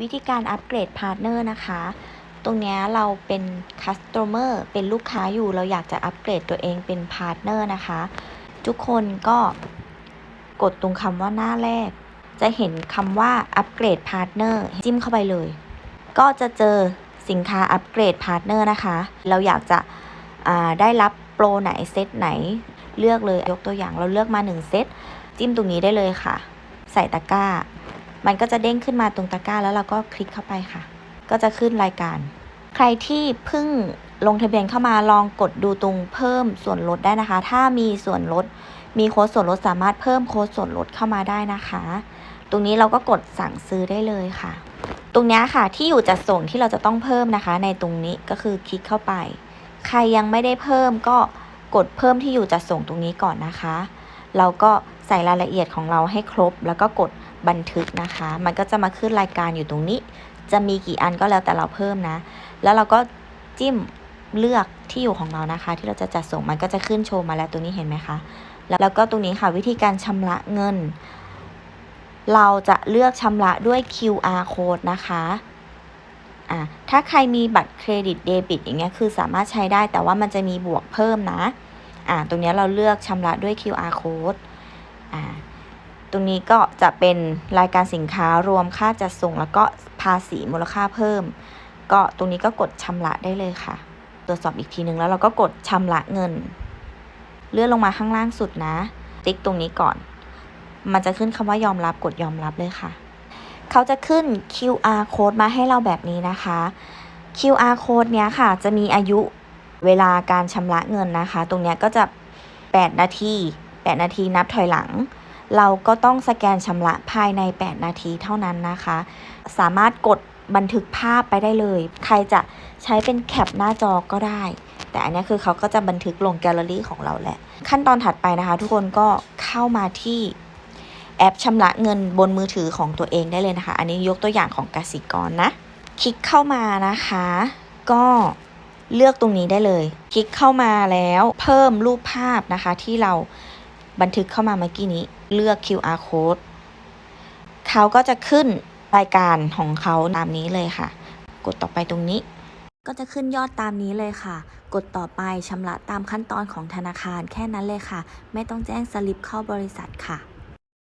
วิธีการอัปเกรดพาร์ทเนอร์นะคะ ตรงนี้เราเป็นคัส t o เมอร์เป็นลูกค้าอยู่ เราอยากจะอัปเกรดตัวเองเป็นพาร์ทเนอร์นะคะ ทุกคนก็กดตรงคำว่าหน้าแรก จะเห็นคำว่าอัปเกรดพาร์ทเนอร์จิ้มเข้าไปเลย ก็จะเจอสินค้าอัปเกรดพาร์ทเนอร์นะคะ เราอยากจะได้รับโปรไหนเซตไหน เลือกเลยยกตัวอย่างเราเลือกมา 1 เซต จิ้มตรงนี้ได้เลยค่ะ ใส่ตะกร้า มันก็จะเด้งขึ้นมาตรงตะกร้า แล้วเราก็คลิกเข้าไปค่ะ ก็จะขึ้นรายการ ใครที่เพิ่งลงทะเบียนเข้ามาลองกดดูตรงเพิ่มส่วนลดได้นะคะ ถ้ามีส่วนลด มีโค้ดส่วนลดสามารถเพิ่มโค้ดส่วนลดเข้ามาได้นะคะ ตรงนี้เราก็กดสั่งซื้อได้เลยค่ะ ตรงนี้ค่ะที่อยู่จัดส่งที่เราจะต้องเพิ่มนะคะ ในตรงนี้ก็คือคลิกเข้าไป ใครยังไม่ได้เพิ่มก็กดเพิ่มที่อยู่จัดส่งตรงนี้ก่อนนะคะ เราก็ใส่รายละเอียดของเราให้ครบ แล้วก็กด บันทึกนะคะ มันก็จะมาขึ้นรายการอยู่ตรงนี้ จะมีกี่อันก็แล้วแต่เราเพิ่มนะ แล้วเราก็จิ้มเลือกที่อยู่ของเรานะคะ ที่เราจะจัดส่งมันก็จะขึ้นโชว์มาแล้วตรงนี้เห็นไหมคะแล้วก็ตรงนี้ค่ะวิธีการชำระเงิน เราจะเลือกชำระด้วย QR code นะคะอะถ้าใครมีบัตรเครดิตเดบิตอย่างเงี้ยคือสามารถใช้ได้แต่ว่ามันจะมีบวกเพิ่มนะอะตรงนี้เราเลือกชำระด้วย QR code อะ ตรงนี้ก็จะเป็นรายการสินค้ารวมค่าจัดส่งแล้วก็ภาษีมูลค่าเพิ่ม ก็ตรงนี้ก็กดชำระได้เลยค่ะ ตรวจสอบอีกทีนึงแล้วเราก็กดชำระเงิน เลื่อนลงมาข้างล่างสุดนะ ติ๊กตรงนี้ก่อน มันจะขึ้นคำว่ายอมรับกดยอมรับเลยค่ะ เขาจะขึ้น QR code มาให้เราแบบนี้นะคะ QR code เนี้ยค่ะ จะมีอายุเวลาการชำระเงินนะคะ ตรงเนี้ยก็จะ 8 นาที 8 นาทีนับถอยหลัง เราก็ต้องสแกนชำระภายใน 8 นาทีเท่านั้นนะคะ สามารถกดบันทึกภาพไปได้เลย ใครจะใช้เป็นแคปหน้าจอก็ได้ แต่อันนี้คือเขาก็จะบันทึกลงแกลเลอรี่ของเราแหละ ขั้นตอนถัดไปนะคะ ทุกคนก็เข้ามาที่แอปชำระเงินบนมือถือของตัวเองได้เลยนะคะ อันนี้ยกตัวอย่างของกสิกรนะ คลิกเข้ามานะคะ ก็เลือกตรงนี้ได้เลย คลิกเข้ามาแล้วเพิ่มรูปภาพนะคะที่เรา บันทึกเข้ามาเมื่อกี้นี้เลือก QR code เขาก็จะขึ้นรายการของเขาตามนี้เลยค่ะ กดต่อไปตรงนี้ ก็จะขึ้นยอดตามนี้เลยค่ะ กดต่อไปชำระตามขั้นตอนของธนาคารแค่นั้นเลยค่ะ ไม่ต้องแจ้งสลิปเข้าบริษัทค่ะ